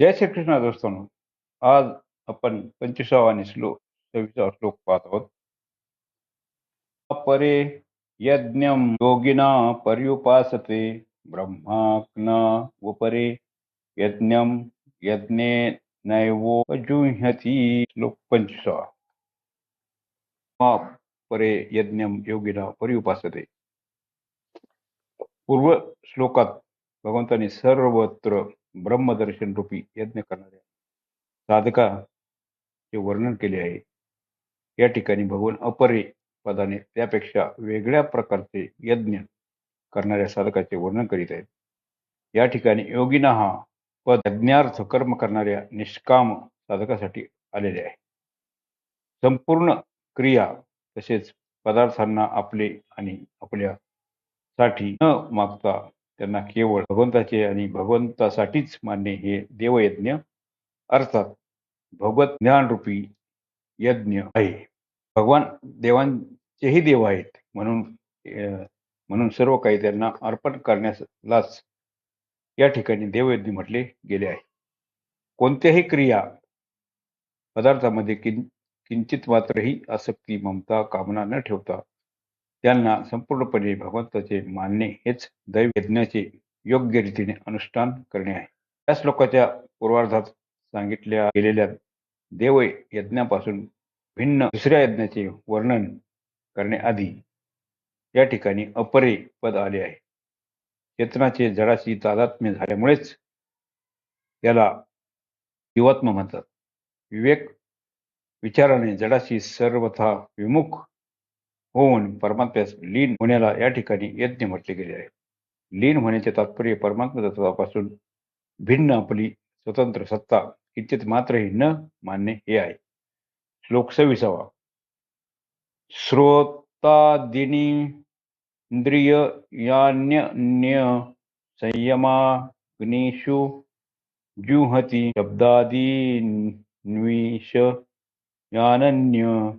जय श्रीकृष्ण दोस्तों, आज आपण पंचवीसावा श्लोक, सव्वीसावा श्लोक पाहत आहोत परे यज्ञम योगिना पर्युपासते, ब्रह्माग्न उपरे यज्ञम यज्ञे नैवो जुह्यती श्लोक पंचवीसावा। परे यज्ञ योगिना पर्युपासते। पूर्व श्लोकात भगवंतांनी सर्वत्र ब्रह्मदर्शन रूपी यज्ञ करणाऱ्या साधकाचे वर्णन केले आहे. या ठिकाणी भगवान अपरे पदाने त्यापेक्षा वेगळ्या प्रकारचे यज्ञ करणाऱ्या साधकाचे वर्णन करीत आहेत. या ठिकाणी योगिना हा पद यज्ञार्थ कर्म करणाऱ्या निष्काम साधकासाठी आलेले आहे. संपूर्ण क्रिया तसेच पदार्थांना आपले आणि आपल्यासाठी न मागता त्यांना केवळ भगवंताचे आणि भगवंतासाठीच मानणे हे देवयज्ञ अर्थात भगवत ज्ञानरूपी यज्ञ आहे. भगवान देवांचेही देव आहेत म्हणून म्हणून सर्व काही त्यांना अर्पण करण्यालाच या ठिकाणी देवयज्ञ म्हटले गेले आहे. कोणत्याही क्रिया पदार्थामध्ये किं किंचित मात्रही आसक्ती ममता कामना न ठेवता त्यांना संपूर्णपणे भगवंताचे मानणे हेच दैव यज्ञाचे योग्य रीतीने अनुष्ठान करणे आहे. या श्लोकाच्या पूर्वार्धात सांगितल्या गेलेल्या देव यज्ञापासून भिन्न दुसऱ्या यज्ञाचे वर्णन करण्याआधी या ठिकाणी अपरे पद आले आहे. चेतनाचे जडाशी तादात्म्य झाल्यामुळेच त्याला जीवात्मा म्हणतात. विवेक विचाराने जडाशी सर्वथा विमुख होऊन परमात्म्यास लीन होण्याला या ठिकाणी यज्ञ म्हटले गेले आहे. लीन होण्याचे तात्पर्य परमात्मा तत्वापासून भिन्न आपली स्वतंत्र सत्ता किंचित मात्रही न मानणे हे आहे. श्लोक सविसावा श्रोतादिनी इंद्रिय यान्य संयमाग्निषु जुहती शब्दादीन्विष यानन्य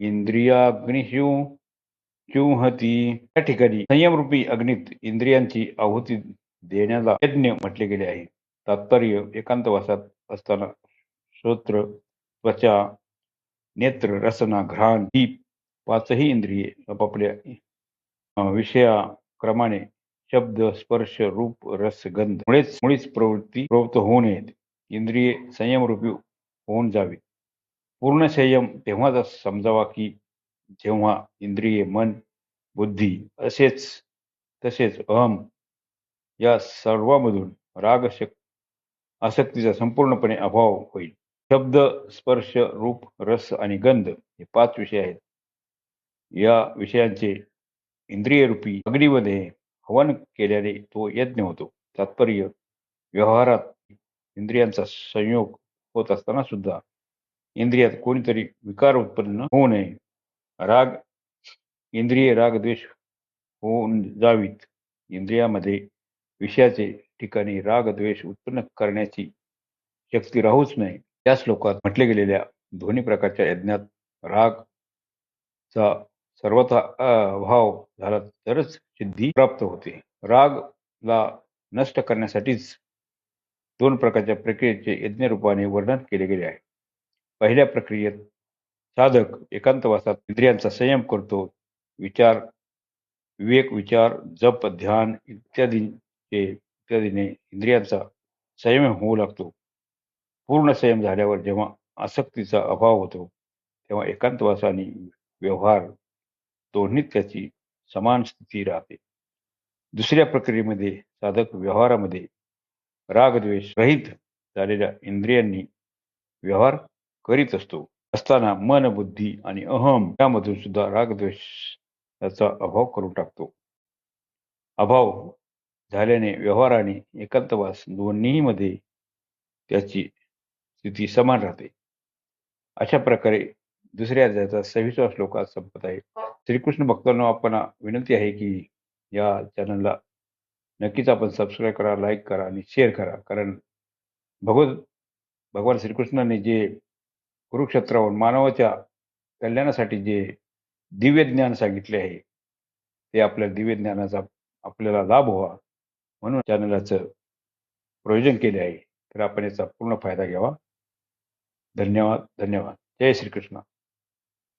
इंद्रियाग्निषु जुहती या ठिकाणी संयमरूपी अग्नीत इंद्रियांची आहुती देण्याला यज्ञ म्हटले गेले आहे. तात्पर्य एकांतवासात असताना श्रोत्र त्वचा नेत्र रसना घ्राण ही पाचही इंद्रिये आपापल्या विषयाक्रमाने शब्द स्पर्श रूप रस गंध मुळेच मुळीच प्रवृत्ती प्रवृत्त होऊ नयेत. इंद्रिये संयमरूपी होऊन जावी पूर्ण संयम तेव्हाच समजावा की जेव्हा इंद्रिये मन बुद्धी असेच तसेच अहम या सर्वामधून राग आसक्तीचा संपूर्णपणे अभाव होईल. शब्द स्पर्श रूप रस आणि गंध हे पाच विषय आहेत. या विषयांचे इंद्रियरूपी अग्नीमध्ये हवन केल्याने तो यज्ञ होतो. तात्पर्य व्यवहारात इंद्रियांचा संयोग होत असताना सुद्धा इंद्रियात कोणीतरी विकार उत्पन्न होऊ नये राग इंद्रिय राग द्वेष होऊन जावीत इंद्रियामध्ये विषयाचे ठिकाणी राग द्वेष उत्पन्न करण्याची शक्ती राहूच नये त्या श्लोकात म्हटले गेलेल्या दोन्ही प्रकारच्या यज्ञात रागचा सर्वथा अभाव झाला तरच सिद्धी प्राप्त होते रागला नष्ट करण्यासाठीच दोन प्रकारच्या प्रक्रियेचे यज्ञरूपाने वर्णन केले गेले आहे पहिल्या प्रक्रियेत साधक एकांतवासात इंद्रियांचा संयम करतो विचार विवेक विचार जप ध्यान इत्यादींचे इत्यादीने इंद्रियांचा संयम होऊ लागतो. पूर्ण संयम झाल्यावर जेव्हा आसक्तीचा अभाव होतो तेव्हा एकांतवास आणि व्यवहार दोन्हीत त्याची समान स्थिती राहते. दुसऱ्या प्रक्रियेमध्ये साधक व्यवहारामध्ये रागद्वेष रहित झालेल्या इंद्रियांनी व्यवहार करीत असतो. असताना मन बुद्धी आणि अहम यामधून सुद्धा रागद्वेष याचा अभाव करून टाकतो. अभाव झाल्याने व्यवहाराने एकांतवास दोन्ही मध्ये त्याची स्थिती समान राहते. अशा प्रकारे दुसऱ्या अध्यायाचा सव्वीसवा श्लोकात संपत आहे. श्रीकृष्ण भक्तांना आपण विनंती आहे की या चॅनलला नक्कीच आपण सबस्क्राईब करा लाईक करा आणि शेअर करा. कारण भगवत भगवान श्रीकृष्णाने जे कुरुक्षेत्रावर मानवाच्या कल्याणासाठी जे दिव्य ज्ञान सांगितले आहे ते आपल्या दिव्य ज्ञानाचा आपल्याला लाभ व्हावा म्हणून चॅनलाचं प्रयोजन केले आहे. तर आपण याचा पूर्ण फायदा घ्यावा. धन्यवाद धन्यवाद. जय श्रीकृष्ण.